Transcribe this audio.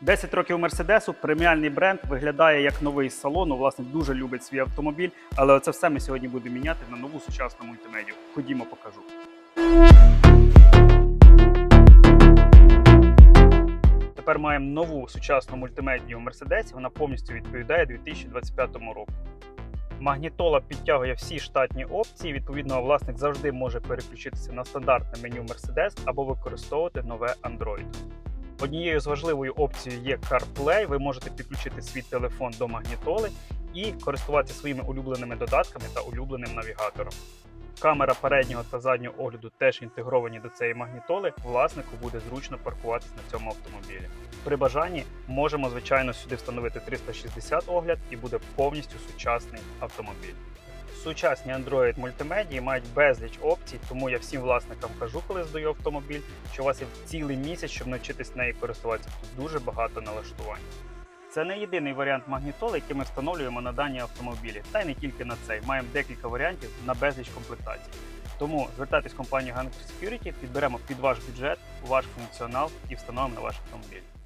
10 років Мерседесу, преміальний бренд, виглядає як новий з салону. Власник дуже любить свій автомобіль, але це все ми сьогодні будемо міняти на нову сучасну мультимедію. Ходімо, покажу. Тепер маємо нову сучасну мультимедію Мерседесі. Вона повністю відповідає 2025 року. Магнітола підтягує всі штатні опції. Відповідно, власник завжди може переключитися на стандартне меню Mercedes або використовувати нове Android. Однією з важливою опцією є CarPlay. Ви можете підключити свій телефон до магнітоли і користуватися своїми улюбленими додатками та улюбленим навігатором. Камера переднього та заднього огляду теж інтегровані до цієї магнітоли. Власнику буде зручно паркуватись на цьому автомобілі. При бажанні можемо, звичайно, сюди встановити 360 огляд і буде повністю сучасний автомобіль. Сучасні Android мультимедії мають безліч опцій, тому я всім власникам кажу, коли здаю автомобіль, що у вас є цілий місяць, щоб навчитись нею користуватися. Тут дуже багато налаштувань. Це не єдиний варіант магнітоли, який ми встановлюємо на дані автомобілі, та й не тільки на цей. Маємо декілька варіантів на безліч комплектацій. Тому звертайтесь в компанію Gunner Security, підберемо під ваш бюджет, ваш функціонал і встановимо на ваш автомобіль.